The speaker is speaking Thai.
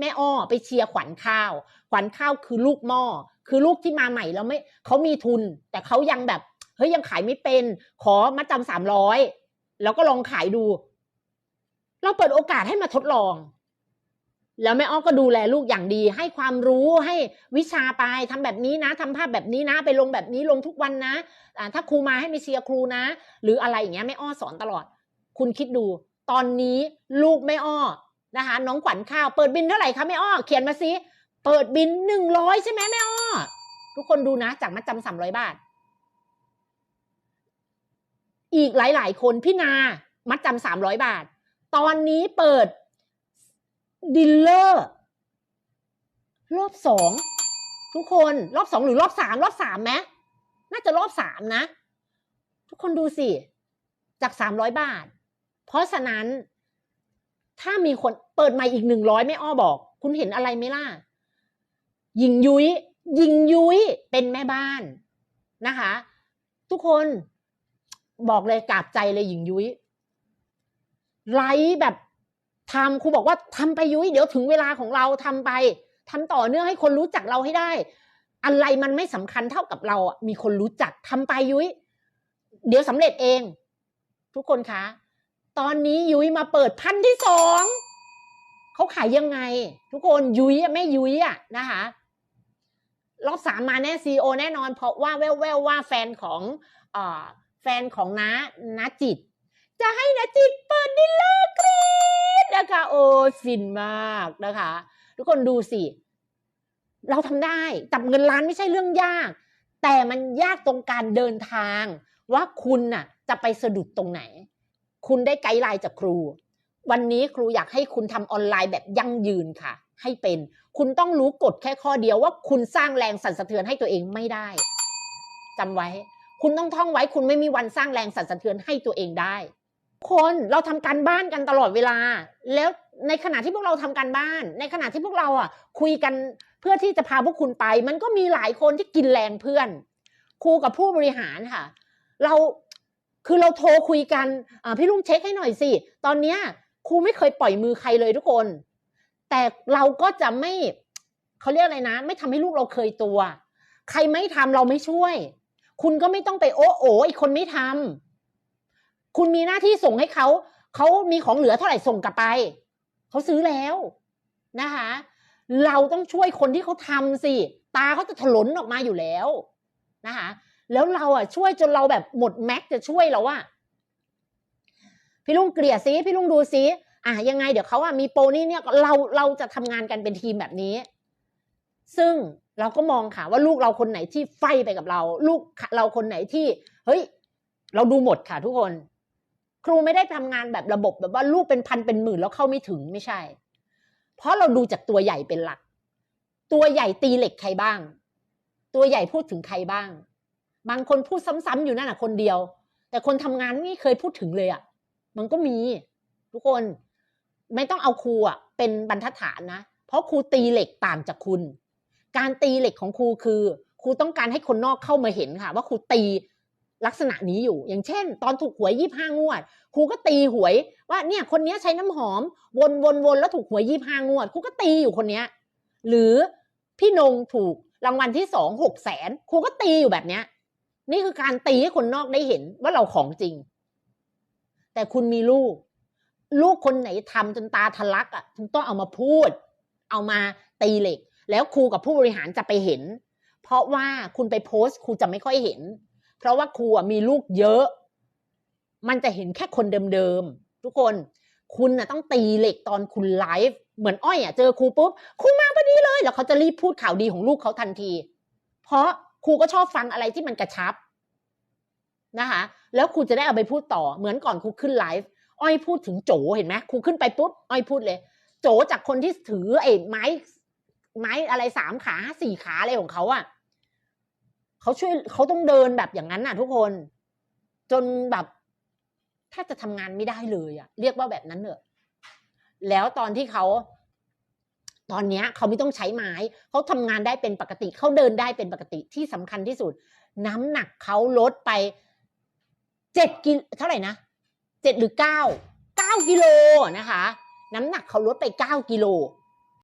แม่อ้อไปเชียร์ขวัญข้าว ขวัญข้าวคือลูกหม้อคือลูกที่มาใหม่แล้วไม่เขามีทุน แต่เขายังแบบเฮ้ยยังขายไม่เป็น ขอมาจำสามร้อยแล้วก็ลองขายดู เราเปิดโอกาสให้มาทดลอง แล้วแม่อ้อก็ดูแลลูกอย่างดี ให้ความรู้ให้วิชาไปทำแบบนี้นะทำภาพแบบนี้นะ ไปลงแบบนี้ลงทุกวันนะอ่าถ้าครูมาให้ไปเชียร์ครูนะ หรืออะไรอย่างเงี้ยแม่อ้อสอนตลอด คุณคิดดู ตอนนี้ลูกแม่อ้อ นะคะ น้องขวัญข้าวเปิดบินเท่าไหร่คะแม่อ้อเขียนมาสิเปิดบินหนึ่งร้อยใช่ไหมแม่อ้อทุกคนดูนะ จากมัดจำสามร้อยบาท อีกหลาย ๆ คนพี่นา มัดจำสามร้อยบาท ตอนนี้เปิดดิลเลอร์รอบสองทุกคนรอบสองหรือรอบสามรอบสามไหมน่าจะรอบสามนะ ทุกคนดูสิ จากสามร้อยบาท เพราะฉะนั้น ถ้ามีคนเปิดใหม่อีกหนึ่งร้อยไม่อ้อบอก คุณเห็นอะไรไหมล่ะยิงยุย้ยยิงยุ้ยเป็นแม่บ้านนะคะ ทุกคนบอกเลยกราบใจเลยหญิงยุ้ยไลฟ์แบบทำครูบอกว่าทำไปยุ้ยเดี๋ยวถึงเวลาของเราทำไปทำต่อเนื่องให้คนรู้จักเราให้ได้ อะไรมันไม่สำคัญเท่ากับเราอะมีคนรู้จักทำไปยุ้ยเดี๋ยวสำเร็จเอง ทุกคนคะ ตอนนี้ยุ้ยมาเปิดพันที่สองเขาขายยังไง ทุกคนยุ้ยอะแม่ยุ้ยอะนะคะรอบสามมาแน่ซีโอแน่นอน เพราะว่าแววๆว่าแฟนของเอ่อแฟนของน้าน้าจิต จะให้น้าจิตเปิดดิลเลอร์กรีดนะคะโอ้ฟินมากนะคะ ทุกคนดูสิ เราทำได้จับเงินล้านไม่ใช่เรื่องยาก แต่มันยากตรงการเดินทาง ว่าคุณน่ะ จะไปสะดุดตรงไหน คุณได้ไกด์ไลน์จากครู วันนี้ครูอยากให้คุณทำออนไลน์แบบยั่งยืนค่ะ ให้เป็น คุณต้องรู้กฎแค่ข้อเดียวว่าคุณสร้างแรงสั่นสะเทือนให้ตัวเองไม่ได้จำไว้ คุณต้องท่องไว้คุณไม่มีวันสร้างแรงสั่นสะเทือนให้ตัวเองได้ คนเราทำการบ้านกันตลอดเวลา แล้วในขณะที่พวกเราทำการบ้าน ในขณะที่พวกเราอะ คุยกันเพื่อที่จะพาพวกคุณไป มันก็มีหลายคนที่กินแรงเพื่อน ครูกับผู้บริหารค่ะ เรา คือเราโทรคุยกันพี่ลุงเช็คให้หน่อยสิ ตอนเนี้ยครูไม่เคยปล่อยมือใครเลยทุกคน แต่เราก็จะไม่เขาเรียกอะไรนะ ไม่ทำให้ลูกเราเคยตัว ใครไม่ทำเราไม่ช่วย คุณก็ไม่ต้องไปโอ้โออีกคนไม่ทำคุณมีหน้าที่ส่งให้เขาเขามีของเหลือเท่าไหร่ส่งกลับไปเขาซื้อแล้วนะคะ เราต้องช่วยคนที่เขาทำสิ ตาเขาจะถลนออกมาอยู่แล้วนะคะ แล้วเราอะช่วยจนเราแบบหมดแม็กจะช่วยเราอะพี่ลุงเกลี่ยซิพี่ลุงดูซิอะยังไงเดี๋ยวเขาอะมีโปรนี่เนี่ยเราเราจะทำงานกันเป็นทีมแบบนี้ ซึ่งเราก็มองค่ะว่าลูกเราคนไหนที่ไฟไปกับเรา ลูกเราคนไหนที่ เฮ้ย เราดูหมดค่ะทุกคน ครูไม่ได้ทำงานแบบระบบแบบว่าลูกเป็นพันเป็นหมื่นแล้วเข้าไม่ถึงไม่ใช่ เพราะเราดูจากตัวใหญ่เป็นหลัก ตัวใหญ่ตีเหล็กใครบ้าง ตัวใหญ่พูดถึงใครบ้าง บางคนพูดซ้ำๆอยู่นั่นแหะคนเดียว แต่คนทำงานไม่เคยพูดถึงเลยอะ่ะ มันก็มี ทุกคนไม่ต้องเอาครูอะ เป็นบรรทัดฐานนะ เพราะครูตีเหล็กต่างจากคุณ การตีเหล็กของครูคือครูต้องการให้คนนอกเข้ามาเห็นค่ะ ว่าครูตีลักษณะนี้อยู่ อย่างเช่น ตอนถูกหวยยี่ห้างวด ครูก็ตีหวย ว่าเนี่ยคนนี้ใช้น้ำหอม วนวนวนแล้วถูกหวยยี่ห้างวด ครูก็ตีอยู่คนเนี้ย หรือพี่นงถูกรางวัลที่สองหกแสนครูก็ตีอยู่แบบเนี้ย นี่คือการตีให้คนนอกได้เห็นว่าเราของจริง แต่คุณมีลูก ลูกคนไหนทำจนตาทะลักอะคุณต้องเอามาพูด เอามาตีเหล็ก แล้วครูกับผู้บริหารจะไปเห็น เพราะว่าคุณไปโพสต์ครูจะไม่ค่อยเห็น เพราะว่าครูมีลูกเยอะ มันจะเห็นแค่คนเดิมๆทุกคนคุณน่ะต้องตีเหล็กตอนคุณไลฟ์เหมือนอ้อยอะเจอครูปุ๊บครูมาพอดีเลย แล้วเขาจะรีบพูดข่าวดีของลูกเขาทันที เพราะ ครูก็ชอบฟังอะไรที่มันกระชับนะคะแล้วครูจะได้เอาไปพูดต่อเหมือนก่อนครูขึ้นไลฟ์อ้อยพูดถึงโจเห็นไหมครูขึ้นไปปุ๊บอ้อยพูดเลย โจจากคนที่ถือไอ้ไม้ไม้อะไรสามขาสี่ขาอะไรของเขาอะ่ะเขาช่วยเขาต้องเดินแบบอย่างนั้นน่ะ ทุกคน จนแบบแทบจะทำงานไม่ได้เลยอะ่ะ เรียกว่าแบบนั้นเถอะแล้วตอนที่เขา ตอนนี้เขาไม่ต้องใช้ไม้เขาทำงานได้เป็นปกติเขาเดินได้เป็นปกติที่สำคัญที่สุด น้ำหนักเขาลดไปเจ็ดกิโลเท่าไหร่นะเจ็ดหรือเก้าเก้ากิโลนะคะ น้ำหนักเขาลดไปเก้ากิโล